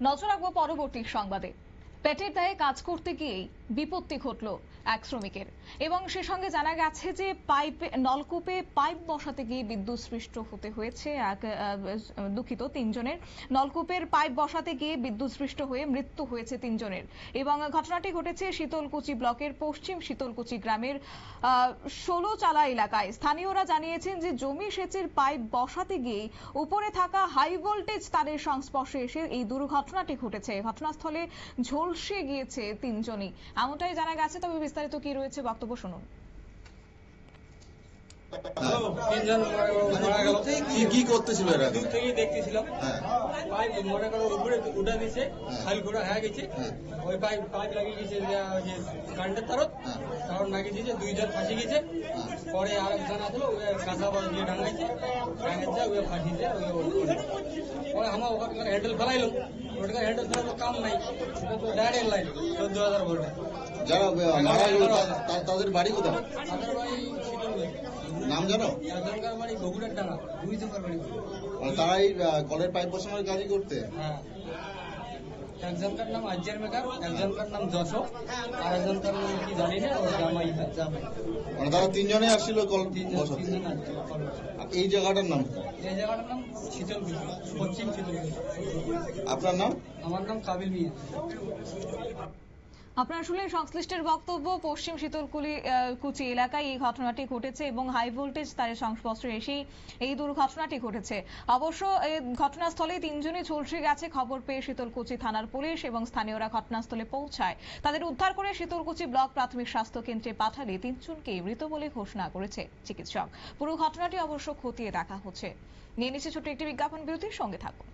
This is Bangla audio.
নজর রাখব পরবর্তী সংবাদে। পেটের দায়ে কাজ করতে গিয়েই বিপত্তি ঘটল এক শ্রমিকের। এবং সে সঙ্গে জানা গেছে যে পাইপ, নলকূপে পাইপ বসাতে গিয়ে বিদ্যুৎ সৃষ্ট হতে হয়েছে। এক দুঃখিত, তিনজনের। নলকূপের পাইপ বসাতে গিয়ে বিদ্যুৎ সৃষ্ট হয়ে মৃত্যু হয়েছে তিনজনের। এবং ঘটনাটি ঘটেছে শীতলকুচি ব্লকের পশ্চিম শীতলকুচি গ্রামের ষোলো চালা এলাকায়। স্থানীয়রা জানিয়েছেন যে জমি সেচের পাইপ বসাতে গিয়ে উপরে থাকা হাই ভোল্টেজ তারের সংস্পর্শে এসে এই দুর্ঘটনাটি ঘটেছে। ঘটনাস্থলে ঝলসে গিয়েছে তিনজনই। এমনটাই জানা গেছে তবে বিস্তারিত কি রয়েছে বক্তব্য শুনুন। তিনজন মারা গেল। কি কি করতেছিল এরা দূর থেকেই দেখতেছিলাম। হ্যাঁ। পাইপ মনে করো উপরে উঠে দিছে খালি ঘোড়া হয়ে গেছে। হ্যাঁ। ওই পাইপ পাইপ লাগিয়ে গেছে যে কারেন্টের তারত। হ্যাঁ। তারত লাগিয়ে দিয়েছে দুইজন ফাঁসি গেছে। পরে আর একজন আসলো ওই কাঁচা বল দিয়ে ডাঙাইছে ডাঙাইছে ওই ফাঁসিছে পরে আমার ওখানে হ্যান্ডেল ফেলাইলো। ওটাকে হ্যান্ডেল ফেলাইলো কাম নাই। তো ডাইরেক্ট লাইন চোদ্দ হাজার ভোল্টে যারা মারা গেল তাদের বাড়ি কোথায়? তাদের বাড়ি এই আহ, কলের পাইপ বসানোর কাজই করতে। হ্যাঁ। একজনকার নাম আজ্জার মেকার একজনকার নাম যশো আর একজনকার নাম কি জানি না ওর জামাই জামাই। মানে তারা তিনজনে আসছিল কল বসাতে। এই জায়গাটার নাম? এই জায়গাটার নাম শীতল পশ্চিম শীতল আপনার নাম? আমার নাম কাবিল মিয়া। আপনারা শুনলেন সংশ্লিষ্টের বক্তব্য, পশ্চিম শীতলকুলি কুচি এলাকায় এই ঘটনাটি ঘটেছে এবং হাই ভোল্টেজ তারের সংস্পর্শে এসেই এই দুর্ঘটনাটি ঘটেছে। অবশ্য এই ঘটনাস্থলে তিনজনই ঝলসে গেছে, খবর পেয়ে শীতলকুচি থানার পুলিশ এবং স্থানীয়রা ঘটনাস্থলে পৌঁছায়। তাদের উদ্ধার করে শীতলকুচি ব্লক প্রাথমিক স্বাস্থ্য কেন্দ্রে পাঠালে তিনজনকে মৃত বলে ঘোষণা করেছে চিকিৎসক। পুরো ঘটনাটি অবশ্য খতিয়ে দেখা হচ্ছে। নিয়ে নিচ্ছে ছোট্ট একটি বিজ্ঞাপন বিরতির সঙ্গে থাকুন।